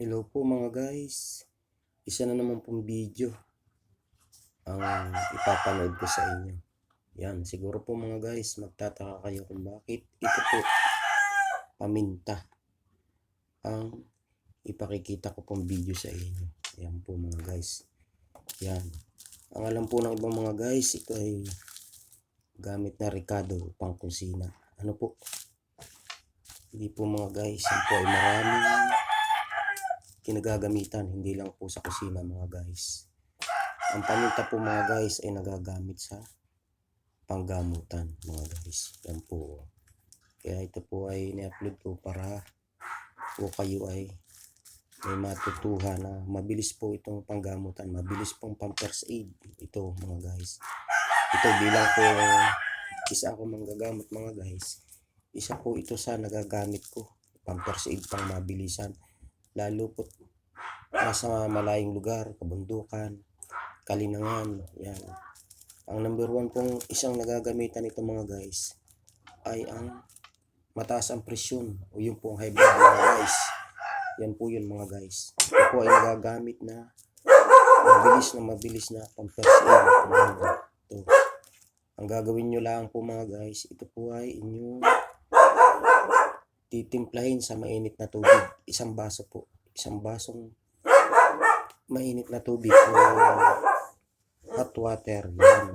Hello po mga guys. Isa na naman pong video ang ipapanood ko sa inyo. Yan, siguro po mga guys, magtataka kayo kung bakit ito po paminta ang ipakikita ko pong video sa inyo. Yan po mga guys. Yan. Ang alam po ng ibang mga guys, ito ay gamit na Ricardo pang kusina. Ano po? Hindi po mga guys, po ay maraming kinagagamitan, hindi lang po sa kusina mga guys. Ang paminta po mga guys ay nagagamit sa panggamutan mga guys. Yan po. Kaya ito po ay ni-upload ko para po kayo ay may matutuhan na mabilis po itong panggamutan. Mabilis pong pampers aid. Ito mga guys. Ito bilang po isa ako manggagamot mga guys. Isa po ito sa nagagamit ko. Pampers aid pang mabilisan lalo po nasa malayong lugar, kabundukan, kalinangan, yan. Ang number one pong isang nagagamitan nito mga guys ay ang mataas ang presyon o yung pong high blood mga guys. Yan po yun mga guys. Ito po ay nagagamit na mabilis na mabilis na pampersin. Ito. Ang gagawin nyo lang po mga guys, ito po ay inyong titimplahin sa mainit na tubig. Isang baso po. Isang basong mainit na tubig o hot water. Yan.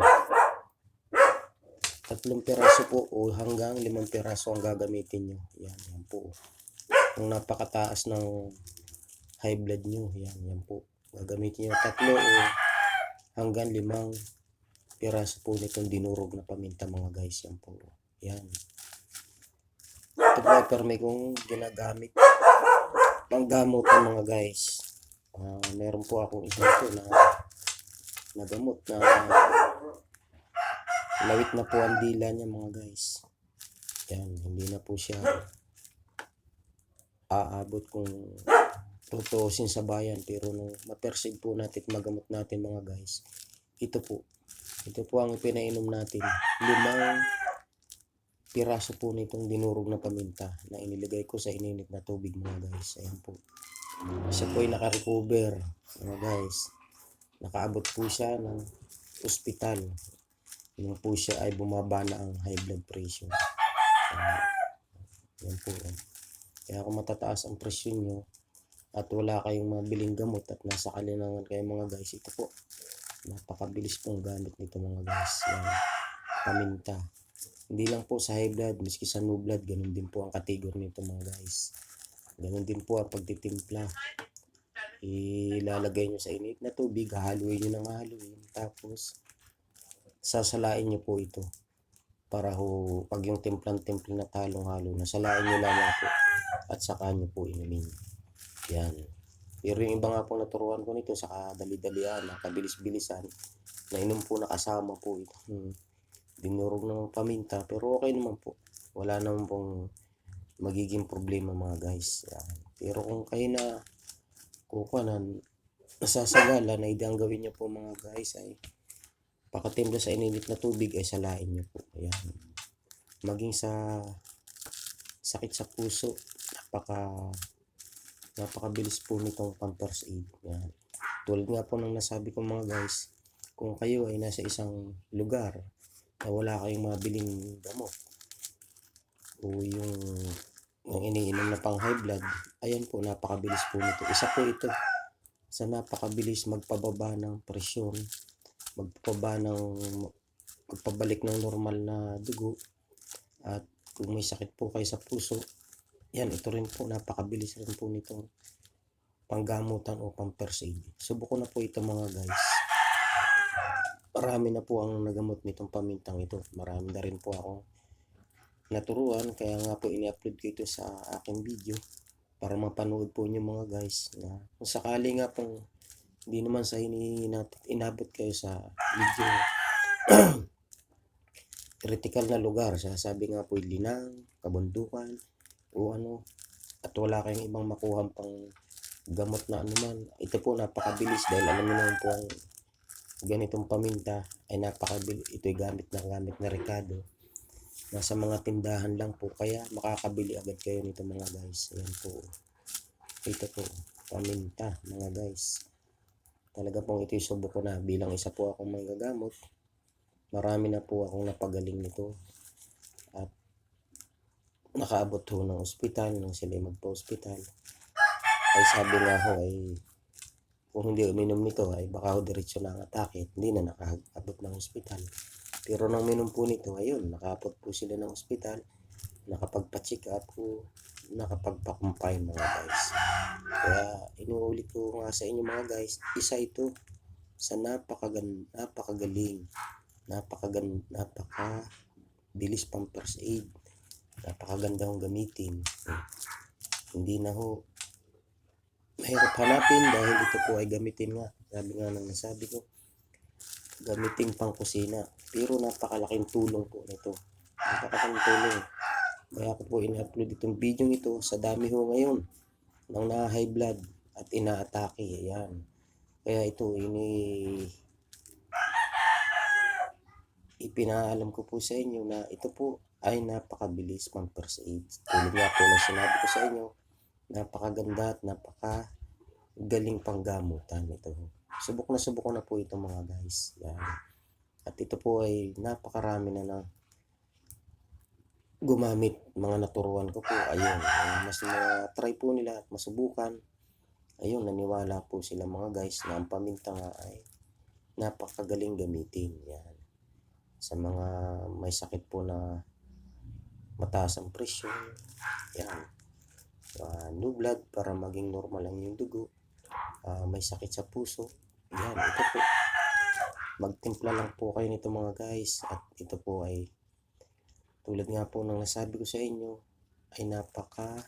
Tatlong piraso po o hanggang limang piraso ang gagamitin nyo. Yan, yan po. Kung napakataas ng high blood nyo, yan, yan po. Gagamitin nyo tatlo o hanggang limang piraso po nitong dinurog na paminta mga guys. Yan po. Yan. Ito po ay perme kong ginagamit panggamot ng mga guys. Ah, meron po akong isa ito na nagamot na lawit na po ang dila niya mga guys. Yan, hindi na po siya aabot kung tutuusin sa bayan pero nung mapersid po natin at magamot natin mga guys ito po ito po ang pinainom natin limang piraso po nitong dinurog na paminta na inilagay ko sa ininit na tubig mga guys. Ayan po. Siya po ay naka-recover mga guys. Nakaabot po siya ng ospital. Nung po siya ay bumaba na ang high blood pressure. Yan po oh. kaya kung matataas ang presyon nyo at wala kayong mabiling gamot at nasa kalinangan kayo mga guys ito po. Napakabilis pong gamit nito mga guys. Yan paminta hindi lang po sa high blood miski sa low blood ganun din po ang kategorya nito mga guys. Ganun din po ang pagtitimpla. Ilalagay nyo sa init na tubig hahaluin nyo ng hahaluin tapos sasalain nyo po ito para ho pag yung timplang-timplang na talong halo na salain nyo lamang po at saka nyo po inumin. Yan. Pero yung iba nga po naturuan ko nito sa kadali-dalian na kabilis-bilisan na inom po nakasama po ito. Hmm. Dinurog ng paminta pero okay naman po. Wala naman pong magiging problema mga guys. Yan. pero kung kayo na kukuhanan nasasagala na ang gawin nyo po mga guys ay pakatimpla sa ininit na tubig ay salain nyo po. Ayan maging sa sakit sa puso napaka napakabilis po nitong pampers aid. Yan. Tulad nga po ng nasabi ko mga guys kung kayo ay nasa isang lugar na wala kayong mabiling gamot o yung yung iniinom na pang high blood ayan po napakabilis po nito. Isa po ito sa napakabilis magpababa ng presyon magpababa ng magpabalik ng normal na dugo. At kung may sakit po kayo sa puso yan ito rin po napakabilis rin po nitong panggamutan o pampers aid subuko na po ito mga guys marami na po ang nagamot nitong pamintang ito. Marami na rin po ako naturuan. Kaya nga po ini-upload ko ito sa aking video para mapanood po nyo mga guys na kung sakali nga pong hindi naman sa natin inabot kayo sa video critical na lugar. Sasabi nga po linang kabundukan o ano at wala kayong ibang makuha pang gamot na ano man ito po napakabilis dahil alam naman po ang ganitong paminta ay napakabilis ito'y gamit na gamit na Ricardo nasa mga tindahan lang po kaya makakabili agad kayo nito mga guys ayan po ito po paminta mga guys. Talaga pong ito yung subok ko na bilang isa po akong manggagamot. Marami na po akong napagaling nito. At nakaabot ho ng ospital nang sila magpa-ospital. Ay sabi nga ho ay kung hindi uminom nito ay baka ho diretso na ang atake. Hindi na nakaabot ng ospital. Pero nang minom po nito, ayun, nakaabot po sila ng ospital. Nakapagpa-check up po, nakapagpa-confine mga guys. Kaya inuulit ko nga sa inyo mga guys, isa ito sa napakagan napakagaling, napakagan napaka bilis pang first aid. Napakaganda hong gamitin. Hindi na ho mahirap hanapin dahil ito po ay gamitin nga. Sabi nga nang nasabi ko, gamitin pang kusina. Pero napakalaking tulong po nito. Napakalaking tulong. Kaya ako po in-upload itong video ito sa dami ho ngayon ng na-high blood at inaatake. Ayan. Kaya ito, ini ipinaalam ko po sa inyo na ito po ay napakabilis pang first aid. Tulad nga po ng sinabi ko sa inyo, napakaganda at napaka galing panggamutan ito. Subok na subok na po ito mga guys. Yan. At ito po ay napakarami na na gumamit mga naturuan ko po. Ayun, eh, mas na-try po nila at masubukan. Ayun, naniwala po sila mga guys na ang paminta nga ay napakagaling gamitin. Yan. Sa mga may sakit po na mataas ang presyon. Yan. Uh, no blood para maging normal ang yung dugo. Ah, may sakit sa puso. Yan, ito po. Magtimpla lang po kayo nito mga guys. At ito po ay tulad nga po ng nasabi ko sa inyo ay napaka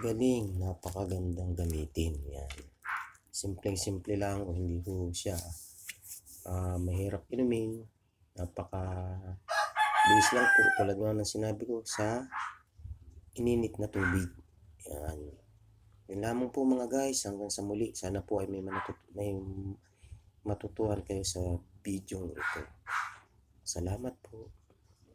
galing, napakagandang gamitin. Yan. Simpleng simple lang o hindi ko siya ah, mahirap inumin. Napaka bilis lang po tulad nga ng sinabi ko sa ininit na tubig. Yan. Yun lamang po mga guys. Hanggang sa muli. Sana po ay may, manatut- may matutuhan kayo sa video ito. Salamat po.